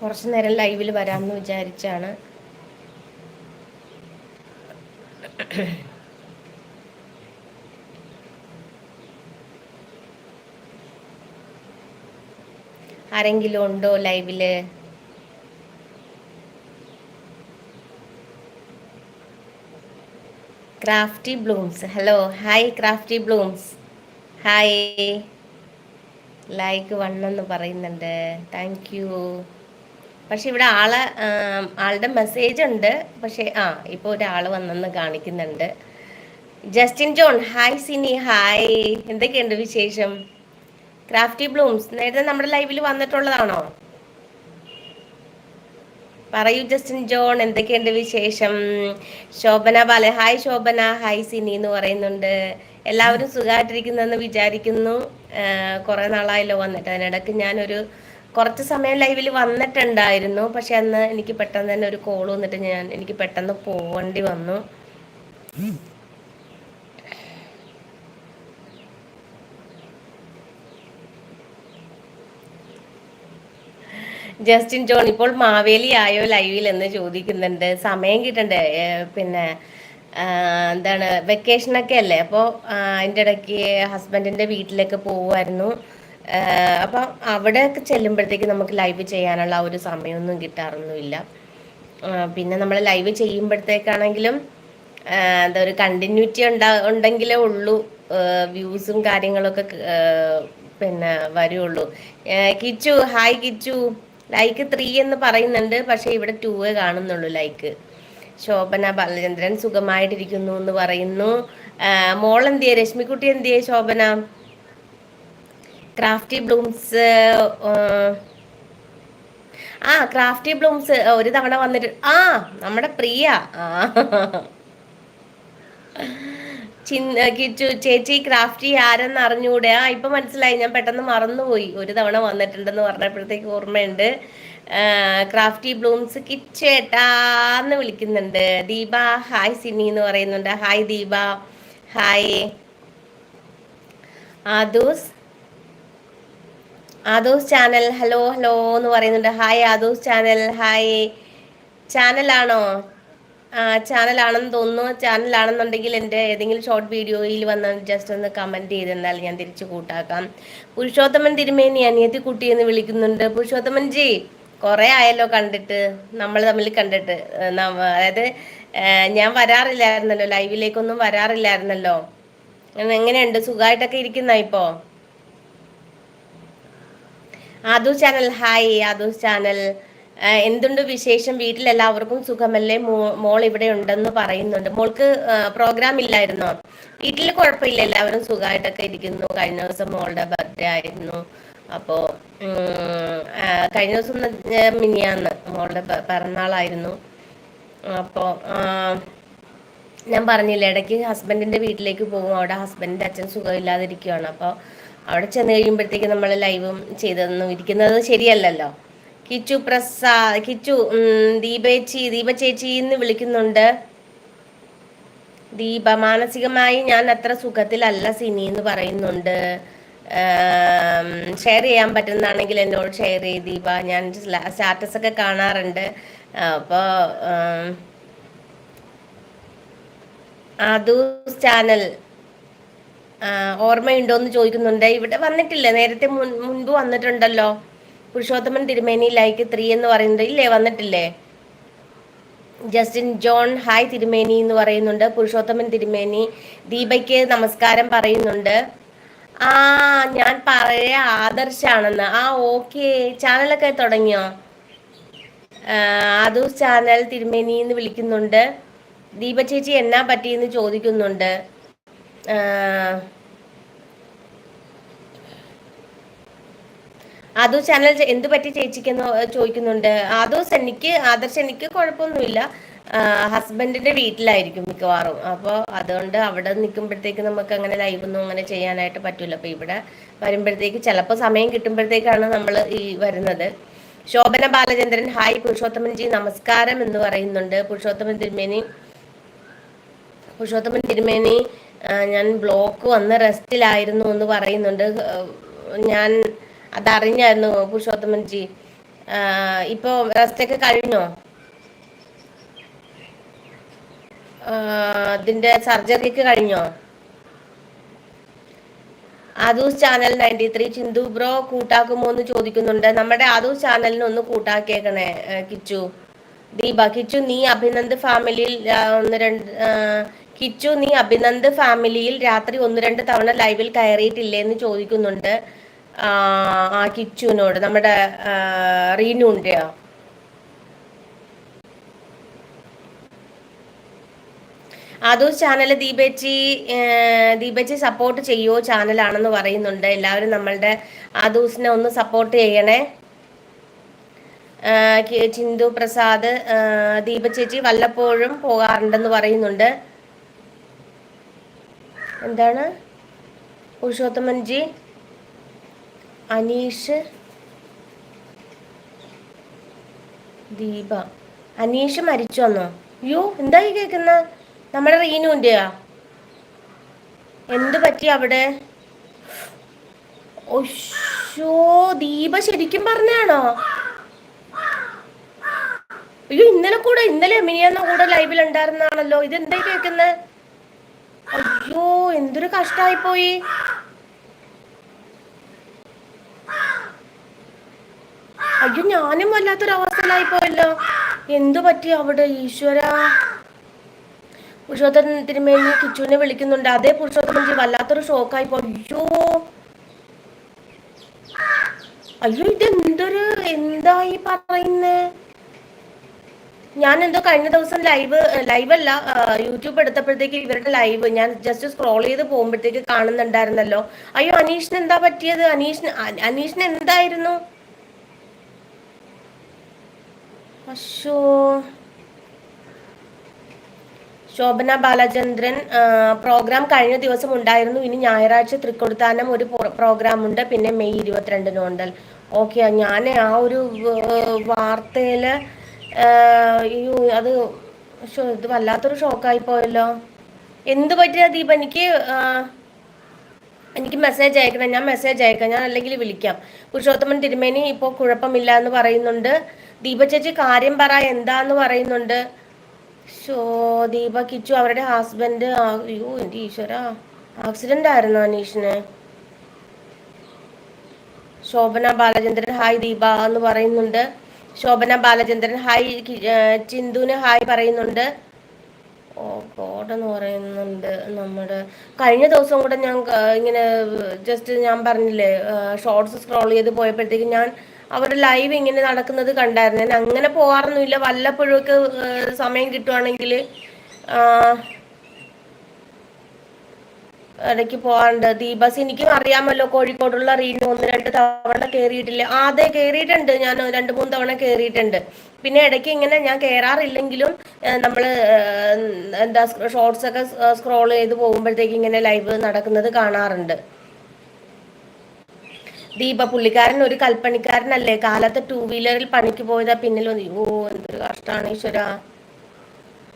കുറച്ചു നേരം ലൈവിൽ വരാമെന്ന് വിചാരിച്ചാണ്. ആരെങ്കിലും ഉണ്ടോ ലൈവിൽ crafty blooms. Hello hi crafty blooms. Hi like വണ്ണെന്ന് പറയുന്നുണ്ട്. താങ്ക് യു പക്ഷെ ഇവിടെ ആളെ ആളുടെ മെസ്സേജ് ഉണ്ട്. പക്ഷെ ആ ഇപ്പോൾ ഒരാൾ വന്നെന്ന് കാണിക്കുന്നുണ്ട്. Justin John hi Sini hi എന്തൊക്കെയുണ്ട് വിശേഷം? ക്രാഫ്റ്റി ബ്ലൂംസ് നേരത്തെ നമ്മുടെ ലൈവിൽ വന്നിട്ടുള്ളതാണോ? പറയൂ ജസ്റ്റിൻ ജോൺ എന്തൊക്കെയുണ്ട് വിശേഷം? ശോഭന ബാല ഹായ് ശോഭന ഹായ് സിനി എന്ന് പറയുന്നുണ്ട്. എല്ലാവരും സുഖമായിട്ടിരിക്കുന്നെന്ന് വിചാരിക്കുന്നു. കുറേ നാളായല്ലോ വന്നിട്ട്. അതിനിടയ്ക്ക് ഞാനൊരു കുറച്ച് സമയം ലൈവിൽ വന്നിട്ടുണ്ടായിരുന്നു. പക്ഷെ അന്ന് എനിക്ക് പെട്ടെന്ന് തന്നെ ഒരു കോൾ വന്നിട്ട് ഞാൻ എനിക്ക് പെട്ടെന്ന് പോവേണ്ടി വന്നു. ജസ്റ്റിൻ ജോൺ ഇപ്പോൾ മാവേലി ആയോ ലൈവിൽ എന്ന് ചോദിക്കുന്നുണ്ട്. സമയം കിട്ടണ്ടേ? പിന്നെ എന്താണ് വെക്കേഷനൊക്കെ അല്ലേ? അപ്പോൾ അതിന്റെ ഇടയ്ക്ക് ഹസ്ബൻഡിന്റെ വീട്ടിലേക്ക് പോകുമായിരുന്നു അപ്പം അവിടെയൊക്കെ ചെല്ലുമ്പോഴത്തേക്ക് നമുക്ക് ലൈവ് ചെയ്യാനുള്ള ഒരു സമയമൊന്നും കിട്ടാറൊന്നുമില്ല. പിന്നെ നമ്മൾ ലൈവ് ചെയ്യുമ്പോഴത്തേക്കാണെങ്കിലും എന്താ ഒരു കണ്ടിന്യൂറ്റി ഉണ്ടാ ഉണ്ടെങ്കിലേ ഉള്ളൂ. വ്യൂസും കാര്യങ്ങളൊക്കെ പിന്നെ വരുള്ളൂ. Kichu hi Kichu. Like three എന്ന് പറയുന്നുണ്ട്. പക്ഷെ ഇവിടെ ടൂവേ കാണുന്നുള്ളൂ ലൈക്ക് ശോഭന ബാലചന്ദ്രൻ സുഖമായിട്ടിരിക്കുന്നു എന്ന് പറയുന്നു. മോൾ എന്തിയെ രശ്മിക്കുട്ടി എന്തിയെ ശോഭന? ക്രാഫ്റ്റി ബ്ലൂംസ് ആ ക്രാഫ്റ്റി ബ്ലൂംസ് ഒരു തവണ വന്നിട്ട് ആ നമ്മുടെ പ്രിയ. കിച്ചു ചേച്ചി ക്രാഫ്റ്റി ആരെന്ന് അറിഞ്ഞുകൂടെ ആ ഇപ്പൊ മനസ്സിലായി ഞാൻ പെട്ടെന്ന് മറന്നുപോയി. ഒരു തവണ വന്നിട്ടുണ്ടെന്ന് പറഞ്ഞപ്പോഴത്തേക്ക് ഓർമ്മയുണ്ട്. ക്രാഫ്റ്റി ബ്ലൂംസ് കിച്ചേട്ടാന്ന് വിളിക്കുന്നുണ്ട്. ദീപ ഹായ് സിനി എന്ന് പറയുന്നുണ്ട്. Hi Deepa. Hi. Aadoos Aadoos channel hello hello എന്ന് പറയുന്നുണ്ട്. Hi Aadoos channel. ഹായ് ചാനലാണോ? ആ ചാനലാണെന്ന് തോന്നുന്നു. ചാനലാണെന്നുണ്ടെങ്കിൽ എന്റെ ഏതെങ്കിലും ഷോർട്ട് വീഡിയോയിൽ വന്ന് ജസ്റ്റ് ഒന്ന് കമന്റ് ചെയ്തെന്നാൽ ഞാൻ തിരിച്ചു കൂട്ടാക്കാം. പുരുഷോത്തമൻ തിരുമേനി അനിയത്തി കുട്ടി എന്ന് വിളിക്കുന്നുണ്ട്. പുരുഷോത്തമൻ ജി കുറേ ആയല്ലോ കണ്ടിട്ട്. നമ്മൾ തമ്മിൽ കണ്ടിട്ട്. അതായത് ഞാൻ വരാറില്ലായിരുന്നല്ലോ. ലൈവിലേക്കൊന്നും വരാറില്ലായിരുന്നല്ലോ. എങ്ങനെയുണ്ട് സുഖമായിട്ടൊക്കെ ഇരിക്കുന്ന ഇപ്പോ? Adhu channel. Hi Adhu channel. എന്തുണ്ട് വിശേഷം? വീട്ടിലെല്ലാവർക്കും സുഖമല്ലേ? മോൾ ഇവിടെ ഉണ്ടെന്ന് പറയുന്നുണ്ട്. മോൾക്ക് പ്രോഗ്രാം ഇല്ലായിരുന്നോ? വീട്ടിൽ കുഴപ്പമില്ല. എല്ലാവരും സുഖമായിട്ടൊക്കെ ഇരിക്കുന്നു. കഴിഞ്ഞ ദിവസം മോളുടെ ബർത്ത്ഡേ ആയിരുന്നു. അപ്പോൾ കഴിഞ്ഞ ദിവസം മിനിയാന്ന് മോളുടെ പിറന്നാളായിരുന്നു. അപ്പോൾ ഞാൻ പറഞ്ഞില്ല ഇടയ്ക്ക് ഹസ്ബൻഡിന്റെ വീട്ടിലേക്ക് പോകും. അവിടെ ഹസ്ബൻഡിന്റെ അച്ഛൻ സുഖമില്ലാതിരിക്കുകയാണ് അപ്പോൾ അവിടെ ചെന്ന് കഴിയുമ്പോഴത്തേക്ക് നമ്മൾ ലൈവും ചെയ്തൊന്നും ഇരിക്കുന്നത് ശരിയല്ലല്ലോ? കിച്ചു പ്രസാ കിച്ചു ദീപേച്ചി ദീപ ചേച്ചി എന്ന് വിളിക്കുന്നുണ്ട്. ദീപ മാനസികമായി ഞാൻ അത്ര സുഖത്തിലല്ല സിനി എന്ന് പറയുന്നുണ്ട്. ഷെയർ ചെയ്യാൻ പറ്റുന്നതാണെങ്കിൽ എന്നോട് ഷെയർ ചെയ്ത് ദീപ. ഞാൻ സ്റ്റാറ്റസ് ഒക്കെ കാണാറുണ്ട്. അപ്പോൾ അതു ചാനൽ ഓർമ്മയുണ്ടോ എന്ന് ചോദിക്കുന്നുണ്ട്. ഇവിടെ വന്നിട്ടില്ല? നേരത്തെ മുൻപ് വന്നിട്ടുണ്ടല്ലോ. പുരുഷോത്തമൻ തിരുമേനി ലൈക്ക് ത്രീ എന്ന് പറയുന്നത് ഇല്ലേ? വന്നിട്ടില്ലേ? ജസ്റ്റിൻ ജോൺ ഹായ് തിരുമേനി എന്ന് പറയുന്നുണ്ട്. പുരുഷോത്തമൻ തിരുമേനി ദീപയ്ക്ക് നമസ്കാരം പറയുന്നുണ്ട്. ആ ഞാൻ പറയ ആദർശാണെന്ന്. ആ ഓക്കെ. ചാനലൊക്കെ തുടങ്ങിയോ? അതു ചാനൽ തിരുമേനി എന്ന് വിളിക്കുന്നുണ്ട്. ദീപ ചേച്ചി എന്നാ പറ്റിയെന്ന് ചോദിക്കുന്നുണ്ട്. ആദൂസ് ചാനൽ എന്ത് പറ്റി ചേച്ചിക്കെന്ന് ചോദിക്കുന്നുണ്ട്. ആദൂസ് എനിക്ക് ആദർശ് എനിക്ക് കുഴപ്പമൊന്നുമില്ല. ഹസ്ബൻഡിന്റെ വീട്ടിലായിരിക്കും മിക്കവാറും. അപ്പോൾ അതുകൊണ്ട് അവിടെ നിൽക്കുമ്പോഴത്തേക്ക് നമുക്ക് അങ്ങനെ ലൈവ് ഒന്നും അങ്ങനെ ചെയ്യാനായിട്ട് പറ്റില്ല. അപ്പോൾ ഇവിടെ വരുമ്പോഴത്തേക്ക് ചിലപ്പോൾ സമയം കിട്ടുമ്പോഴത്തേക്കാണ് നമ്മൾ ഈ വരുന്നത്. ശോഭന ബാലചന്ദ്രൻ ഹായ് പുരുഷോത്തമൻ ജി നമസ്കാരം എന്ന് പറയുന്നുണ്ട്. പുരുഷോത്തമൻ തിരുമേനി പുരുഷോത്തമൻ തിരുമേനി ഞാൻ ബ്ലോക്ക് വന്ന് റെസ്റ്റിലായിരുന്നു എന്ന് പറയുന്നുണ്ട്. ഞാൻ അതറിഞ്ഞായിരുന്നു പുരുഷോത്തമൻ ജി. ഇപ്പോ റെസ്റ്റൊക്കെ കഴിഞ്ഞോ? അതിന്റെ സർജറിക്ക് കഴിഞ്ഞോ? Aadoos channel ninety three Chinthu bro കൂട്ടാക്കുമോ എന്ന് ചോദിക്കുന്നുണ്ട്. നമ്മുടെ ആദൂസ് ചാനലിന് ഒന്ന് കൂട്ടാക്കിയേക്കണേ കിച്ചു. ദീപ കിച്ചു നീ അഭിനന്ദ് ഫാമിലിയിൽ ഒന്ന് രണ്ട് കിച്ചു നീ അഭിനന്ദ് ഫാമിലിയിൽ രാത്രി ഒന്ന് രണ്ട് തവണ ലൈവിൽ കയറിയിട്ടില്ലേ എന്ന് ചോദിക്കുന്നുണ്ട്. ആ കിച്ചുവിനോട്. നമ്മുടെ റീനുണ്ടെയോ ആദൂസ് ചാനൽ ദീപേച്ചി ദീപേച്ചി സപ്പോർട്ട് ചെയ്യുമോ ചാനലാണെന്ന് പറയുന്നുണ്ട്. എല്ലാവരും നമ്മളുടെ ആദൂസിനെ ഒന്ന് സപ്പോർട്ട് ചെയ്യണേ. ചിന്തു പ്രസാദ് ദീപചേച്ചി വല്ലപ്പോഴും പോകാറുണ്ടെന്ന് പറയുന്നുണ്ട്. എന്താണ്? പുരുഷോത്തമൻജി അനീഷ് ദീപ. അനീഷ് മരിച്ചു വന്നോ? അയ്യോ എന്തായി കേൾക്കുന്ന നമ്മുടെ റീനുവിന്റെയാ എന്ത് പറ്റി അവിടെ? ഒശോ ദീപ ശരിക്കും പറഞ്ഞാണോ അയ്യോ ഇന്നലെ കൂടെ ഇന്നലെ മിനിയാന്ന കൂടെ ലൈവിൽ ഉണ്ടായിരുന്നാണല്ലോ ഇത് എന്തായി കേൾക്കുന്നത് അയ്യോ എന്തൊരു കഷ്ടായി പോയി അയ്യോ ഞാനും വല്ലാത്തൊരു അവസ്ഥയിലായി പോയല്ലോ എന്തു പറ്റി അവിടെ ഈശ്വര? പുരുഷോത്തമൻ തിരുമേനി കിച്ചുവിനെ വിളിക്കുന്നുണ്ട്. അതേ പുരുഷോത്തമൻജി വല്ലാത്തൊരു ഷോക്കായി പോ അയ്യോ. അയ്യോ ഇത് എന്തൊരു എന്തായി പറയുന്നേ? ഞാൻ എന്തോ കഴിഞ്ഞ ദിവസം ലൈവ് ലൈവ് അല്ല യൂട്യൂബ് എടുത്തപ്പോഴത്തേക്ക് ഇവരുടെ ലൈവ് ഞാൻ ജസ്റ്റ് സ്ക്രോൾ ചെയ്ത് പോകുമ്പോഴത്തേക്ക് കാണുന്നുണ്ടായിരുന്നല്ലോ. അയ്യോ അനീഷിന് എന്താ പറ്റിയത്? അനീഷ് അനീഷിന് എന്തായിരുന്നു? അശോ ശോഭന ബാലചന്ദ്രൻ പ്രോഗ്രാം കഴിഞ്ഞ ദിവസം ഉണ്ടായിരുന്നു. ഇനി ഞായറാഴ്ച തൃക്കൊടുത്താനം ഒരു പ്രോഗ്രാം ഉണ്ട്. പിന്നെ മെയ് ഇരുപത്തിരണ്ടിനുണ്ടൽ ഓക്കെ ഞാൻ ആ ഒരു വാർത്തയിൽ അയ്യോ അത് ഇത് വല്ലാത്തൊരു ഷോക്കായി പോയല്ലോ. എന്ത് പറ്റിയ ദീപ? എനിക്ക് എനിക്ക് മെസ്സേജ് അയക്കണം. ഞാൻ മെസ്സേജ് അയക്കാം. ഞാൻ അല്ലെങ്കിൽ വിളിക്കാം. പുരുഷോത്തമൻ തിരുമേനി ഇപ്പോൾ കുഴപ്പമില്ല എന്ന് പറയുന്നുണ്ട്. ദീപ ചേച്ചി കാര്യം പറ. എന്താന്ന് പറയുന്നുണ്ട്. ഷോ ദീപ കിച്ചു അവരുടെ ഹസ്ബൻഡ് അയ്യോ എന്റെ ഈശ്വര. ആക്സിഡന്റ് ആയിരുന്നു അനീഷിന്? ശോഭന ബാലചന്ദ്രൻ ഹായ് ദീപ എന്ന് പറയുന്നുണ്ട്. ശോഭന ബാലചന്ദ്രൻ. ഹായ് ചിന്തുന് ഹായ് പറയുന്നുണ്ട്. ഓ പറയുന്നുണ്ട് നമ്മുടെ. കഴിഞ്ഞ ദിവസം കൂടെ ഞാൻ ഇങ്ങനെ ജസ്റ്റ് ഞാൻ പറഞ്ഞില്ലേ ഷോർട്സ് സ്ക്രോൾ ചെയ്ത് പോയപ്പോഴത്തേക്ക് ഞാൻ അവരുടെ ലൈവ് ഇങ്ങനെ നടക്കുന്നത് കണ്ടായിരുന്നു. ഞാൻ അങ്ങനെ പോകാറൊന്നുമില്ല. വല്ലപ്പോഴൊക്കെ സമയം കിട്ടുവാണെങ്കിൽ ഇടയ്ക്ക് പോകാറുണ്ട്. ദീപസ് എനിക്കും അറിയാമല്ലോ കോഴിക്കോടുള്ള റീന് ഒന്ന് രണ്ട് തവണ കയറിയിട്ടില്ല ആദ്യം കയറിയിട്ടുണ്ട് ഞാൻ രണ്ട് മൂന്ന് തവണ കയറിയിട്ടുണ്ട് പിന്നെ ഇടയ്ക്ക് ഇങ്ങനെ ഞാൻ കയറാറില്ലെങ്കിലും നമ്മൾ എന്താ ഷോർട്സ് ഒക്കെ സ്ക്രോൾ ചെയ്ത് പോകുമ്പോഴത്തേക്ക് ഇങ്ങനെ ലൈവ് നടക്കുന്നത് കാണാറുണ്ട്. ദീപ പുള്ളിക്കാരൻ ഒരു കൽപ്പണിക്കാരനല്ലേ? കാലത്ത് ടൂ വീലറിൽ പണിക്ക് പോയതാ പിന്നിൽ ഓ എന്തൊരു കഷ്ടമാണ് ഈശ്വര.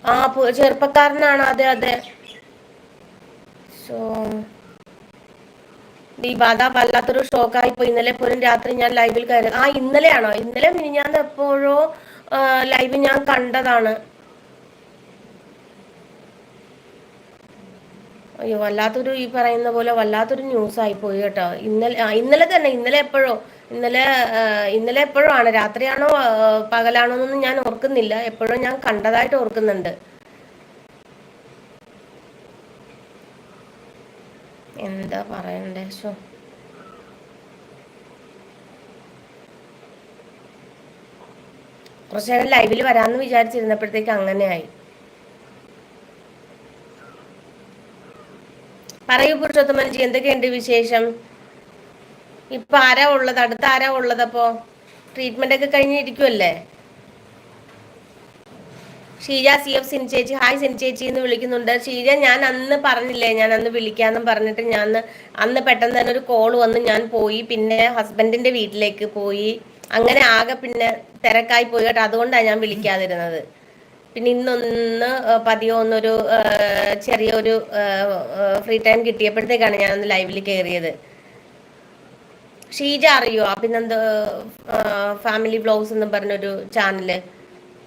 ആ ചെറുപ്പക്കാരനാണ്. അതെ അതെ. സോ ദീപാദ വല്ലാത്തൊരു ഷോക്കായി പോയി ഇന്നലെ പോലും രാത്രി ഞാൻ ലൈവിൽ കയറി. ആ ഇന്നലെയാണോ? ഇന്നലെ ഞാൻ എപ്പോഴോ ലൈവ് ഞാൻ കണ്ടതാണ്. അയ്യോ വല്ലാത്തൊരു ഈ പറയുന്ന പോലെ വല്ലാത്തൊരു ന്യൂസ് ആയി പോയി കേട്ടോ. ഇന്നലെ ഇന്നലെ തന്നെ ഇന്നലെ എപ്പോഴോ ഇന്നലെ ഇന്നലെ എപ്പോഴോ ആണ്. രാത്രിയാണോ പകലാണോ എന്നൊന്നും ഞാൻ ഓർക്കുന്നില്ല. എപ്പോഴോ ഞാൻ കണ്ടതായിട്ട് ഓർക്കുന്നുണ്ട്. എന്താ പറയണ്ടേ? ഷോ കുറച്ചു നേരം ലൈവിൽ വരാമെന്ന് വിചാരിച്ചിരുന്നപ്പോഴത്തേക്ക് അങ്ങനെയായി. പറയൂ പുരുഷോത്തമൻജി എന്തൊക്കെയുണ്ട് വിശേഷം? ഇപ്പൊ ആരാ ഉള്ളത്? അടുത്ത ആരാ ഉള്ളത്? അപ്പോ ട്രീറ്റ്മെന്റ് ഒക്കെ കഴിഞ്ഞിരിക്കുമല്ലേ ഷീജ സി എഫ് സിൻ ചേച്ചി ഹായ് സിൻ ചേച്ചി എന്ന് വിളിക്കുന്നുണ്ട്. ഷീജ ഞാൻ അന്ന് പറഞ്ഞില്ലേ ഞാൻ അന്ന് വിളിക്കാന്ന് പറഞ്ഞിട്ട് ഞാൻ അന്ന് പെട്ടെന്ന് തന്നെ ഒരു കോൾ വന്ന് ഞാൻ പോയി. പിന്നെ ഹസ്ബൻഡിന്റെ വീട്ടിലേക്ക് പോയി. അങ്ങനെ ആകെ പിന്നെ തിരക്കായി പോയി കേട്ടോ. അതുകൊണ്ടാണ് ഞാൻ വിളിക്കാതിരുന്നത്. പിന്നെ ഇന്നൊന്ന് പതിയോ ഒന്നൊരു ചെറിയൊരു ഫ്രീ ടൈം കിട്ടിയപ്പോഴത്തേക്കാണ് ഞാൻ ഒന്ന് ലൈവിൽ കയറിയത് ഷീജ അറിയോ? അഭിനന്ദ് ഫാമിലി ബ്ലോഗ്സ് എന്ന് പറഞ്ഞൊരു ചാനൽ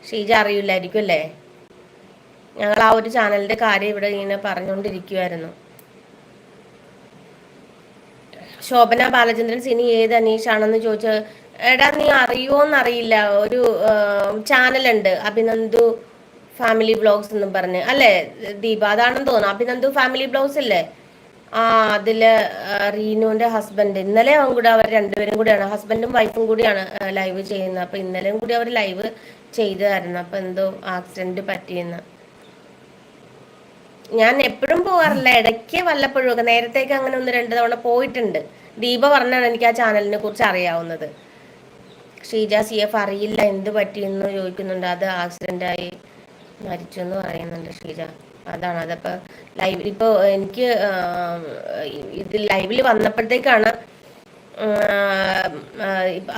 ഷീജ അറിയില്ലായിരിക്കും അല്ലേ? ഞങ്ങൾ ആ ഒരു ചാനലിന്റെ കാര്യം ഇവിടെ ഇങ്ങനെ പറഞ്ഞുകൊണ്ടിരിക്കുമായിരുന്നു ശോഭന ബാലചന്ദ്രൻ സിനി ഏത് അനീഷാണെന്ന് ചോദിച്ച എടാ നീ അറിയുമോന്നറിയില്ല ഒരു ചാനലുണ്ട്. അഭിനന്ദു ഫാമിലി ബ്ലോഗ്സ് എന്നും പറഞ്ഞ്. അല്ലേ ദീപ അതാണെന്ന് തോന്നുന്നു. അഭിനന്ദു ഫാമിലി ബ്ലോഗ്സ് അല്ലേ ആ അതിൽ റീനുവിന്റെ ഹസ്ബൻഡ് ഇന്നലെ കൂടെ അവർ രണ്ടുപേരും കൂടിയാണ്. ഹസ്ബൻഡും വൈഫും കൂടിയാണ് ലൈവ് ചെയ്യുന്നത്. അപ്പൊ ഇന്നലെയും കൂടി അവർ ലൈവ് ചെയ്തായിരുന്നു അപ്പൊ എന്തോ ആക്സിഡന്റ് പറ്റിയെന്ന്. ഞാൻ എപ്പോഴും പോകാറില്ല ഇടയ്ക്ക് വല്ലപ്പോഴും ഒക്കെ. നേരത്തേക്ക് അങ്ങനെ ഒന്ന് രണ്ട് തവണ പോയിട്ടുണ്ട്. ദീപ പറഞ്ഞാണ് എനിക്ക് ആ ചാനലിനെ കുറിച്ച് അറിയാവുന്നത്. ഷീജ സി എഫ് അറിയില്ല. എന്ത് പറ്റിയെന്ന് ചോദിക്കുന്നുണ്ട്. അത് ആക്സിഡന്റ് ആയി മരിച്ചു എന്ന് പറയുന്നുണ്ട് ഷീജ. അതാണ്. അതപ്പോ ലൈവ് ഇപ്പൊ എനിക്ക് ഇത് ലൈവിൽ വന്നപ്പോഴത്തേക്കാണ്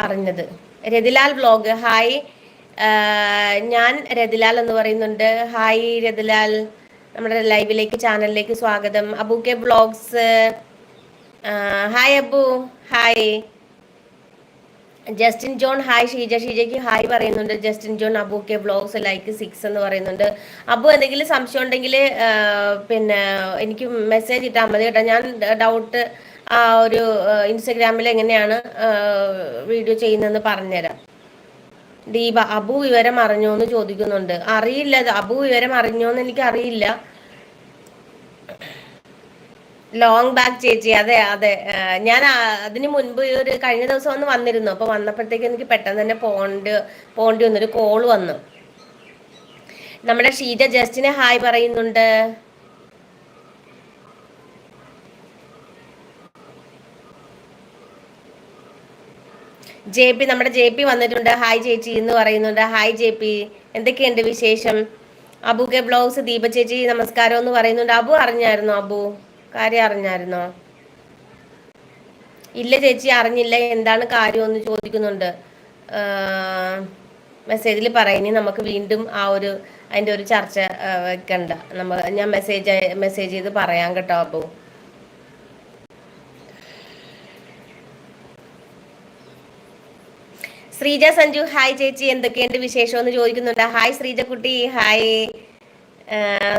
അറിഞ്ഞത്. രതിലാൽ വ്ലോഗ് ഹായ് ഞാൻ രതിലാൽ എന്ന് പറയുന്നുണ്ട്. ഹായ് രതിലാൽ. നമ്മുടെ ലൈവിലേക്ക് ചാനലിലേക്ക് സ്വാഗതം. Abu K blogs hi Abu. Hi Justin John hi Sheeja. ഷീജയ്ക്ക് hi പറയുന്നുണ്ട്. ജസ്റ്റിൻ ജോൺ അബു ഒക്കെ ബ്ലോഗ്സ് ലൈക്ക് സിക്സ് എന്ന് പറയുന്നുണ്ട്. അബു എന്തെങ്കിലും സംശയം ഉണ്ടെങ്കിൽ പിന്നെ എനിക്ക് മെസ്സേജ് ഇട്ടാൽ മതി കേട്ടോ. ഞാൻ ഡൗട്ട് ആ ഒരു ഇൻസ്റ്റഗ്രാമിൽ എങ്ങനെയാണ് വീഡിയോ ചെയ്യുന്നതെന്ന് പറഞ്ഞുതരാം. ദീപ അബു വിവരം അറിഞ്ഞോ എന്ന് ചോദിക്കുന്നുണ്ട്. അറിയില്ല അബു വിവരം അറിഞ്ഞോ എന്ന് എനിക്ക് അറിയില്ല ലോങ് ബാക്ക് ചേച്ചി അതെ അതെ. ഞാൻ അതിന് മുൻപ് ഒരു കഴിഞ്ഞ ദിവസം ഒന്ന് വന്നിരുന്നു. അപ്പൊ വന്നപ്പോഴത്തേക്ക് എനിക്ക് പെട്ടെന്ന് തന്നെ പോണ്ട് പോണ്ടി വന്നൊരു കോൾ വന്നു. നമ്മുടെ ഷീജ ജസ്റ്റിനെ ഹായ് പറയുന്നുണ്ട്. ജെ പി നമ്മുടെ ജെ പി വന്നിട്ടുണ്ട്. ഹായ് ചേച്ചി എന്ന് പറയുന്നുണ്ട്. Hi J P. എന്തൊക്കെയുണ്ട് വിശേഷം? അബു കെ ബ്ലൗസ് ദീപ ചേച്ചി നമസ്കാരം എന്ന് പറയുന്നുണ്ട്. അബു അറിഞ്ഞായിരുന്നു അബു? കാര്യം അറിഞ്ഞായിരുന്നോ? ഇല്ല ചേച്ചി അറിഞ്ഞില്ല. എന്താണ് കാര്യം എന്ന് ചോദിക്കുന്നുണ്ട്. മെസ്സേജിൽ പറയുന്നേ നമുക്ക് വീണ്ടും ആ ഒരു അതിന്റെ ഒരു ചർച്ച വെക്കണ്ട. നമ്മൾ ഞാൻ മെസ്സേജ് മെസ്സേജ് ചെയ്ത് പറയാം കേട്ടോ അപ്പോൾ ശ്രീജ സഞ്ജു ഹായ് ചേച്ചി. എന്തൊക്കെയുണ്ട് വിശേഷം എന്ന് ചോദിക്കുന്നുണ്ട്. ഹായ് ശ്രീജ കുട്ടി ഹായ്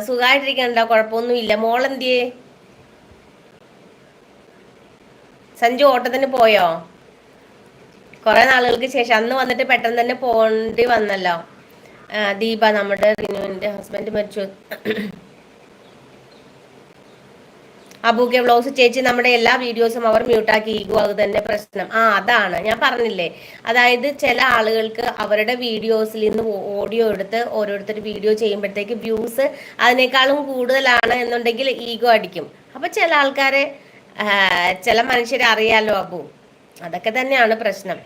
സുഖമായിട്ടിരിക്കണ്ട കുഴപ്പമൊന്നുമില്ല. മോളെന്തിയേ? സഞ്ജു ഓട്ടത്തിന് പോയോ? കുറെ നാളുകൾക്ക് ശേഷം അന്ന് വന്നിട്ട് പെട്ടെന്ന് തന്നെ പോണ്ടി വന്നല്ലോ. ദീപ നമ്മുടെ റിനുവിന്റെ ഹസ്ബൻഡ് മരിച്ചു. അബൂക്കെ വ്ളോഗ്സ് ചേച്ചി നമ്മുടെ എല്ലാ വീഡിയോസും അവർ മ്യൂട്ടാക്കി ഈഗോ അത് തന്നെ പ്രശ്നം. ആ അതാണ്. ഞാൻ പറഞ്ഞില്ലേ? അതായത് ചില ആളുകൾക്ക് അവരുടെ വീഡിയോസിൽ നിന്ന് ഓഡിയോ എടുത്ത് ഓരോരുത്തർ വീഡിയോ ചെയ്യുമ്പോഴത്തേക്ക് വ്യൂസ് അതിനേക്കാളും കൂടുതലാണ് എന്നുണ്ടെങ്കിൽ ഈഗോ അടിക്കും. അപ്പൊ ചില ആൾക്കാരെ ചില മനുഷ്യരെ അറിയാലോ അബു? അതൊക്കെ തന്നെയാണ് പ്രശ്നം.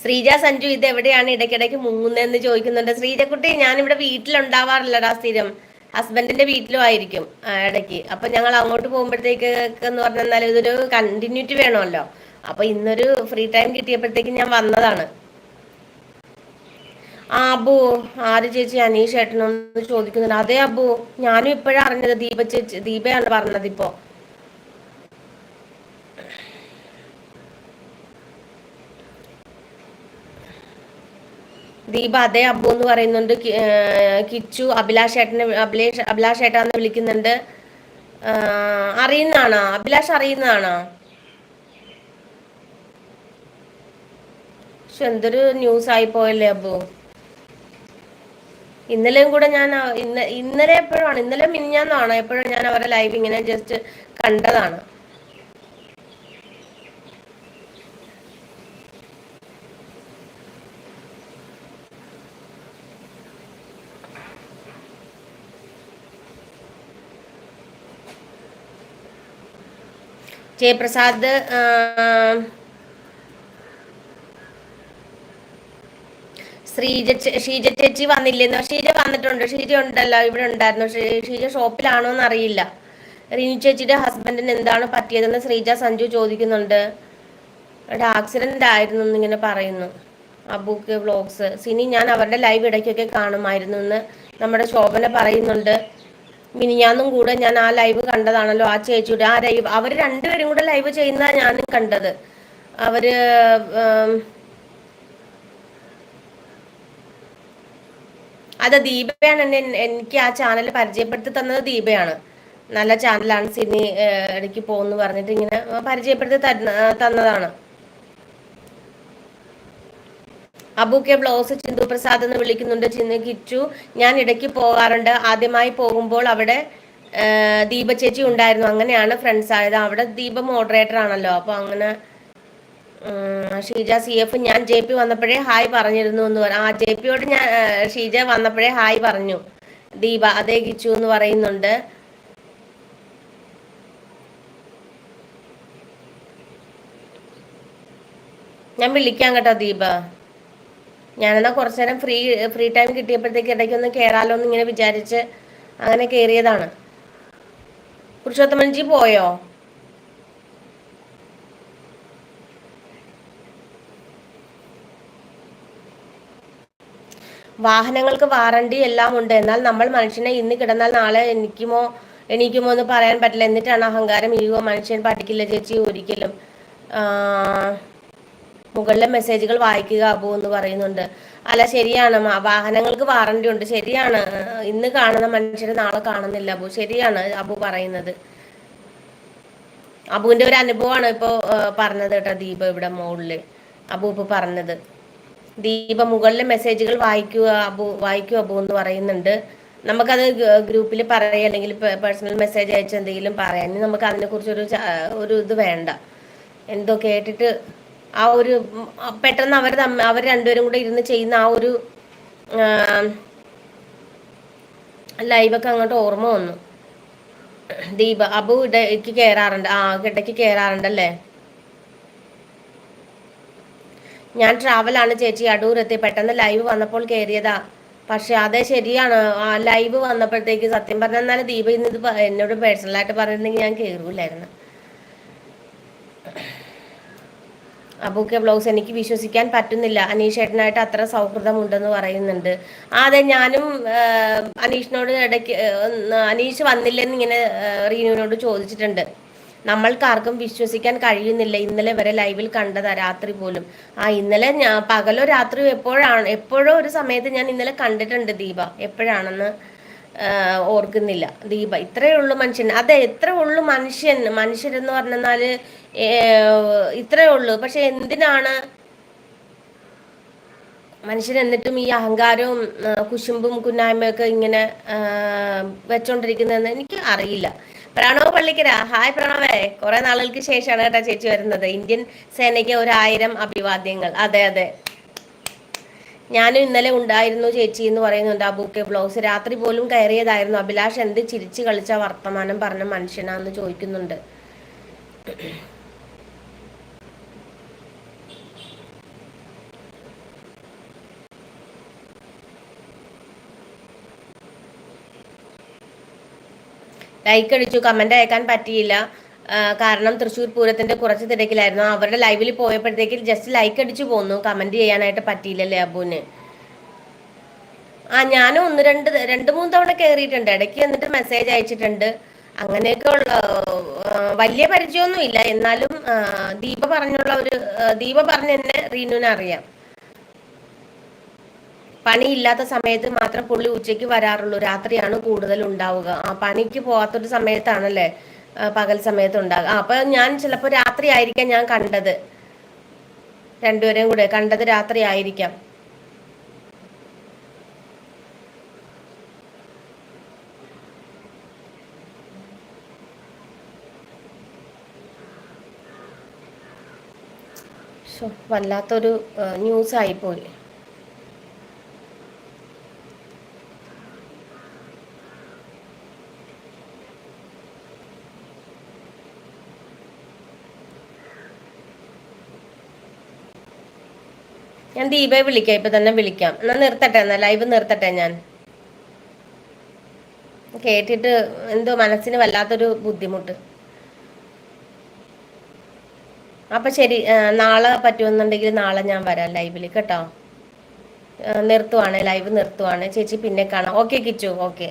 ശ്രീജ സഞ്ജു ഇത് എവിടെയാണ് ഇടയ്ക്കിടയ്ക്ക് മുങ്ങുന്നതെന്ന് ചോദിക്കുന്നുണ്ട്. ശ്രീജക്കുട്ടി ഞാൻ ഞാനിവിടെ വീട്ടിലുണ്ടാവാറില്ലടാ സ്ഥിരം. ഹസ്ബൻഡിന്റെ വീട്ടിലും ആയിരിക്കും ഇടയ്ക്ക്. അപ്പൊ ഞങ്ങൾ അങ്ങോട്ട് പോകുമ്പോഴത്തേക്ക് എന്ന് പറഞ്ഞാൽ ഇതൊരു കണ്ടിന്യൂറ്റി വേണമല്ലോ. അപ്പൊ ഇന്നൊരു ഫ്രീ ടൈം കിട്ടിയപ്പോഴത്തേക്ക് ഞാൻ വന്നതാണ്. ആ അബു ആര് ചേച്ചി? അനീഷ് ഏട്ടനൊന്ന് ചോദിക്കുന്നുണ്ട്. അതെ അബു ഞാനും ഇപ്പോഴാണ് അറിഞ്ഞത്. ദീപ ചേച്ചി ദീപയാണ് പറഞ്ഞത് ഇപ്പോ. ദീപ അതേ അബു എന്ന് പറയുന്നുണ്ട്. കിച്ചു അഭിലാഷ് ഏട്ടനെ അഭിലേഷ് അഭിലാഷ് ഏട്ടാന്ന് വിളിക്കുന്നുണ്ട്. അറിയുന്നതാണോ? അഭിലാഷ് അറിയുന്നതാണോ? പക്ഷെ എന്തൊരു ന്യൂസ് ആയി പോയല്ലേ അബു. ഇന്നലെയും കൂടെ ഞാൻ ഇന്ന ഇന്നലെ എപ്പോഴാണ് ഇന്നലെ മിനിഞ്ഞാന്നാണോ എപ്പോഴും ഞാൻ അവരുടെ ലൈവ് ഇങ്ങനെ ജസ്റ്റ് കണ്ടതാണ്. ജയപ്രസാദ് ശ്രീജ ഷീജ ചേച്ചി വന്നില്ലെന്ന്. ഷീജ വന്നിട്ടുണ്ട്. ഷീജ ഉണ്ടല്ലോ ഇവിടെ ഉണ്ടായിരുന്നു. ഷീജ ഷോപ്പിലാണോ എന്ന് അറിയില്ല. റിനി ചേച്ചിയുടെ ഹസ്ബൻഡിന് എന്താണ് പറ്റിയതെന്ന് ശ്രീജ സഞ്ജു ചോദിക്കുന്നുണ്ട്. അവിടെ ആക്സിഡന്റ് ആയിരുന്നു എന്നിങ്ങനെ പറയുന്നു. അബുക്ക് വ്ളോഗ്സ് സിനി ഞാൻ അവരുടെ ലൈവ് ഇടയ്ക്കൊക്കെ കാണുമായിരുന്നു എന്ന് നമ്മുടെ ശോഭന പറയുന്നുണ്ട്. മിനിഞ്ഞാന്നും കൂടെ ഞാൻ ആ ലൈവ് കണ്ടതാണല്ലോ ആ ചേച്ചിയുടെ ആ ലൈവ് അവർ രണ്ടുപേരും കൂടെ ലൈവ് ചെയ്യുന്ന ഞാനും കണ്ടത്. അവർ അതെ ദീപയാണ് എന്നെ എനിക്ക് ആ ചാനൽ പരിചയപ്പെടുത്തി തന്നത് ദീപയാണ്. നല്ല ചാനലാണ് സിനി ഇടയ്ക്ക് പോകുന്നു പറഞ്ഞിട്ട് ഇങ്ങനെ പരിചയപ്പെടുത്തി തന്നതാണ്. അബുക്കെ ബ്ലൗസ് ചിന്തു പ്രസാദ് എന്ന് വിളിക്കുന്നുണ്ട്. ചിന്നു കിച്ചു ഞാൻ ഇടയ്ക്ക് പോകാറുണ്ട്. ആദ്യമായി പോകുമ്പോൾ അവിടെ ദീപ ചേച്ചി ഉണ്ടായിരുന്നു. അങ്ങനെയാണ് ഫ്രണ്ട്സ് ആയത്. അവിടെ ദീപ മോഡറേറ്റർ ആണല്ലോ. അപ്പോൾ അങ്ങനെ ഷീജ സി എഫ് ഞാൻ ജെ പി വന്നപ്പോഴേ ഹായ് പറഞ്ഞിരുന്നു എന്ന് പറഞ്ഞു ആ ജെ പിയോട് ഞാൻ ഷീജ വന്നപ്പോഴേ ഹായ് പറഞ്ഞു. ദീപ അതേ കിച്ചു എന്ന് പറയുന്നുണ്ട്. ഞാൻ വിളിക്കാം കേട്ടോ ദീപ. ഞാനെന്നാ കുറച്ചു നേരം ഫ്രീ ഫ്രീ ടൈം കിട്ടിയപ്പോഴത്തേക്ക് ഇടയ്ക്കൊന്ന് കയറാലോ എന്ന് ഇങ്ങനെ വിചാരിച്ച് അങ്ങനെ കയറിയതാണ് പുരുഷോത്തമൻജി പോയോ? വാഹനങ്ങൾക്ക് വാറണ്ടി എല്ലാം ഉണ്ട്. എന്നാൽ നമ്മൾ മനുഷ്യനെ ഇന്ന് കിടന്നാൽ നാളെ എനിക്കുമോ എണീക്കുമോ എന്ന് പറയാൻ പറ്റില്ല. എന്നിട്ടാണ് അഹങ്കാരം ഈഗോ മനുഷ്യൻ പഠിക്കില്ല ചേച്ചി ഒരിക്കലും. മുകളിലെ മെസ്സേജുകൾ വായിക്കുക അബു എന്ന് പറയുന്നുണ്ട്. അല്ല ശരിയാണ്. വാഹനങ്ങൾക്ക് വാറണ്ടി ഉണ്ട്. ശരിയാണ്. ഇന്ന് കാണുന്ന മനുഷ്യരെ നാളെ കാണുന്നില്ല അബു. ശരിയാണ് അബു പറയുന്നത്. അബുവിന്റെ ഒരു അനുഭവമാണ് ഇപ്പോ പറഞ്ഞത് കേട്ടോ ദീപ ഇവിടെ മുകളിൽ അബു ഇപ്പൊ പറഞ്ഞത്. ദീപ മുകളിലെ മെസ്സേജുകൾ വായിക്കുക അബു വായിക്കുക അബു എന്ന് പറയുന്നുണ്ട്. നമുക്കത് ഗ്രൂപ്പിൽ പറയുക അല്ലെങ്കിൽ പേഴ്സണൽ മെസ്സേജ് അയച്ച് എന്തെങ്കിലും പറയാൻ നമുക്ക് അതിനെക്കുറിച്ച് ഒരു ഒരു ഇത് വേണ്ട. എന്തോ കേട്ടിട്ട് ആ ഒരു പെട്ടെന്ന് അവർ അവർ രണ്ടുപേരും കൂടെ ഇരുന്ന് ചെയ്യുന്ന ആ ഒരു ലൈവൊക്കെ അങ്ങോട്ട് ഓർമ്മ വന്നു. ദീപ അബു ഇടയ്ക്ക് കയറാറുണ്ട് ആ ഇടയ്ക്ക് കയറാറുണ്ടല്ലേ ഞാൻ ട്രാവലാണ് ചേച്ചി അടൂരെത്തി. പെട്ടെന്ന് ലൈവ് വന്നപ്പോൾ കയറിയതാ പക്ഷെ അതെ ശരിയാണ്. ലൈവ് വന്നപ്പോഴത്തേക്ക് സത്യം പറഞ്ഞാൽ ദീപ ഇന്ന് ഇത് എന്നോട് പേഴ്സണലായിട്ട് പറയുന്നെങ്കിൽ ഞാൻ കയറൂലായിരുന്നു അബൂക്കെ ബ്ലൗസ് എനിക്ക് വിശ്വസിക്കാൻ പറ്റുന്നില്ല. അനീഷ് അനീഷേട്ടനായിട്ട് അത്ര സൗഹൃദമുണ്ടെന്ന് പറയുന്നുണ്ട്. അതെ ഞാനും അനീഷിനോട് ഇടയ്ക്ക് അനീഷ് വന്നില്ലെന്ന് ഇങ്ങനെ റീനുവിനോട് ചോദിച്ചിട്ടുണ്ട്. നമ്മൾക്കാർക്കും വിശ്വസിക്കാൻ കഴിയുന്നില്ല. ഇന്നലെ വരെ ലൈവിൽ കണ്ടതാ രാത്രി പോലും. ആ ഇന്നലെ ഞാൻ പകലോ രാത്രിയോ എപ്പോഴാണ് എപ്പോഴോ ഒരു സമയത്ത് ഞാൻ ഇന്നലെ കണ്ടിട്ടുണ്ട് ദീപ. എപ്പോഴാണെന്ന് ഓർക്കുന്നില്ല. ദീപ ഇത്രയേ ഉള്ളൂ മനുഷ്യൻ അതെ എത്ര ഉള്ളു മനുഷ്യൻ. മനുഷ്യരെന്ന് പറഞ്ഞാൽ ഇത്രയേ ഉള്ളൂ. പക്ഷെ എന്തിനാണ് മനുഷ്യൻ എന്നിട്ടും ഈ അഹങ്കാരവും കുശുമ്പും കുന്നായ്മയൊക്കെ ഇങ്ങനെ വെച്ചോണ്ടിരിക്കുന്നതെന്ന് എനിക്ക് അറിയില്ല. പ്രണവ് പള്ളിക്കര. ഹായ് പ്രണവേ. കുറെ നാളുകൾക്ക് ശേഷമാണ് കേട്ടോ ചേച്ചി വരുന്നത്. ഇന്ത്യൻ സേനയ്ക്ക് ഒരായിരം അഭിവാദ്യങ്ങൾ. അതെ അതെ. ഞാനും ഇന്നലെ ഉണ്ടായിരുന്നു ചേച്ചി എന്ന് പറയുന്നുണ്ട് ആ ബുക്കെ ബ്ലൗസ് രാത്രി പോലും കയറിയതായിരുന്നു. അഭിലാഷ് എന്ത് ചിരിച്ചു കളിച്ച വർത്തമാനം പറഞ്ഞ മനുഷ്യനാന്ന് ചോദിക്കുന്നുണ്ട്. ലൈക്ക് അടിച്ചു കമന്റ് അയക്കാൻ പറ്റിയില്ല. കാരണം തൃശ്ശൂർ പൂരത്തിന്റെ കുറച്ച് തിരക്കിലായിരുന്നു. അവരുടെ ലൈവിൽ പോയപ്പോഴത്തേക്ക് ജസ്റ്റ് ലൈക്ക് അടിച്ചു പോന്നു. കമന്റ് ചെയ്യാനായിട്ട് പറ്റിയില്ലല്ലേ അബുവിന്? ആ ഞാനും ഒന്ന് രണ്ട് രണ്ട് മൂന്ന് തവണ കയറിയിട്ടുണ്ട് ഇടയ്ക്ക് എന്നിട്ട് മെസ്സേജ് അയച്ചിട്ടുണ്ട്. അങ്ങനെയൊക്കെ ഉള്ള വലിയ പരിചയമൊന്നും ഇല്ല. എന്നാലും ദീപ പറഞ്ഞുള്ള ഒരു ദീപ പറഞ്ഞ എന്നെ റീനുവിനെ അറിയാം. പണിയില്ലാത്ത സമയത്ത് മാത്രം പുള്ളി ഉച്ചയ്ക്ക് വരാറുള്ളൂ. രാത്രിയാണ് കൂടുതൽ ഉണ്ടാവുക. ആ പണിക്ക് പോകാത്തൊരു സമയത്താണല്ലേ? പകൽ സമയത്ത് ഉണ്ടാകും അപ്പൊ ഞാൻ ചിലപ്പോ രാത്രി ആയിരിക്കാം ഞാൻ കണ്ടത്. രണ്ടുപേരെയും കൂടെ കണ്ടത് രാത്രി ആയിരിക്കാം വല്ലാത്തൊരു ന്യൂസ് ആയിപ്പോയി ഞാൻ ദീപയെ വിളിക്കാം ഇപ്പൊ തന്നെ വിളിക്കാം. എന്നാ നിർത്തട്ടെ എന്നാ ലൈവ് നിർത്തട്ടെ ഞാൻ. കേട്ടിട്ട് എന്തോ മനസ്സിന് വല്ലാത്തൊരു ബുദ്ധിമുട്ട്. അപ്പൊ ശരി നാളെ പറ്റുമെന്നുണ്ടെങ്കിൽ നാളെ ഞാൻ വരാം ലൈവിൽ കേട്ടോ. നിർത്തുവാണ് ലൈവ് നിർത്തുവാണ്. ചേച്ചി പിന്നെ കാണാം. Okay Kichu okay